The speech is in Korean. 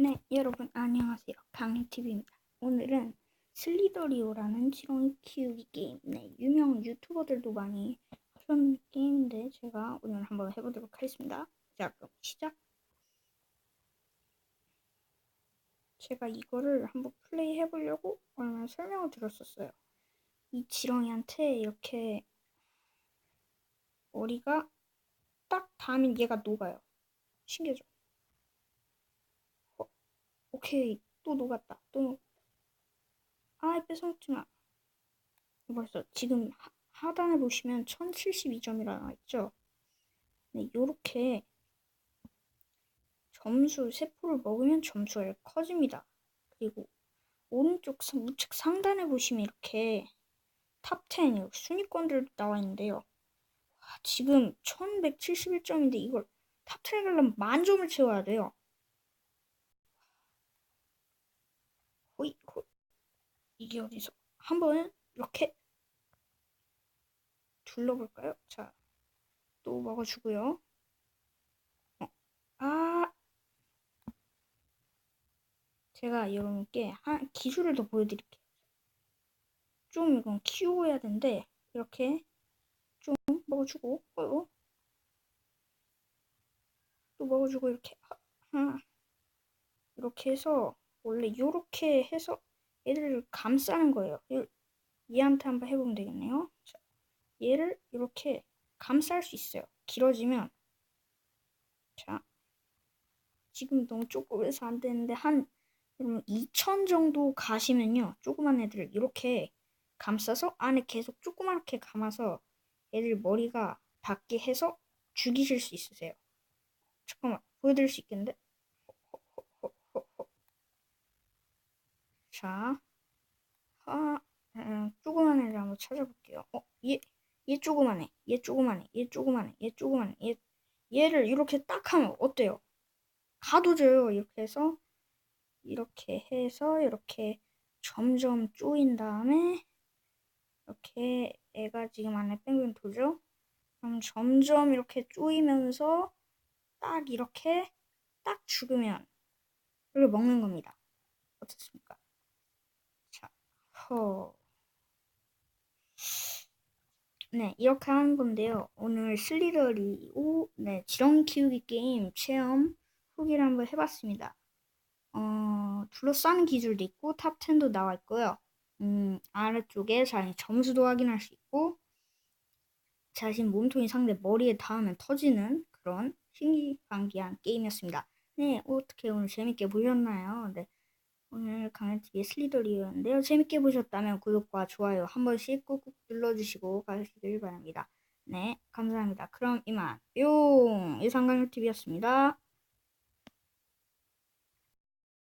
네, 여러분 안녕하세요. 강희TV입니다. 오늘은 슬리더리오라는 지렁이 키우기 게임. 네, 유명 유튜버들도 많이 하는 게임인데 제가 오늘 한번 해보도록 하겠습니다. 자, 그럼 시작. 제가 이거를 한번 플레이 해보려고 얼마 설명을 들었었어요. 이 지렁이한테 이렇게 머리가 딱 닿으면 얘가 녹아요. 신기하죠? 오케이 또 녹았다. 또 아이 뺏어먹지 마. 벌써 지금 하, 하단에 보시면 1072점이라 나와 있죠? 네 요렇게 점수 세포를 먹으면 점수가 커집니다. 그리고 오른쪽 우측 상단에 보시면 이렇게 탑10 순위권들 나와 있는데요. 와, 지금 1171점인데 이걸 탑10에 가려면 만 점을 채워야 돼요 이게 어디서? 한번 이렇게 둘러볼까요? 자, 또 먹어주고요. 어, 아, 제가 여러분께 한 기술을 더 보여드릴게요. 좀 이건 키워야 되는데 이렇게 좀 먹어주고, 어, 또 먹어주고 이렇게 하, 이렇게 해서 원래 이렇게 해서 얘를 감싸는 거예요. 얘한테 한번 해보면 되겠네요. 자, 얘를 이렇게 감쌀 수 있어요. 길어지면 자 지금 너무 조그매서 안 되는데 한 그러면 2천 정도 가시면요. 조그만 애들을 이렇게 감싸서 안에 계속 조그맣게 감아서 애들 머리가 닿게 해서 죽이실 수 있으세요. 잠깐만 보여드릴 수 있겠는데? 자, 하, 음, 조그만 애를 한번 찾아볼게요. 어, 얘, 얘 조그만 애, 얘 조그만 애, 얘 조그만 애, 얘 조그만 애, 얘, 얘를 이렇게 딱 하면 어때요? 가둬져요. 이렇게 해서, 이렇게 해서, 이렇게 점점 쪼인 다음에, 이렇게 애가 지금 안에 뺑뺑 돌죠? 그럼 점점 이렇게 쪼이면서, 딱 이렇게, 딱 죽으면, 이걸 먹는 겁니다. 어떻습니까? 허. 네, 이렇게 하는 건데요. 오늘 슬리더리 오, 네, 지렁이 키우기 게임 체험 후기를 한번 해봤습니다. 어, 둘러싸는 기술도 있고, 탑10도 나와 있고요. 음, 아래쪽에 자신 점수도 확인할 수 있고, 자신 몸통이 상대 머리에 닿으면 터지는 그런 신기방기한 게임이었습니다. 네, 어떻게 오늘 재밌게 보셨나요? 네. 오늘 강현TV의 슬리더리였는데요. 재밌게 보셨다면 구독과 좋아요 한 번씩 꾹꾹 눌러주시고 가시길 바랍니다. 네, 감사합니다. 그럼 이만 뿅! 이상 강현TV였습니다.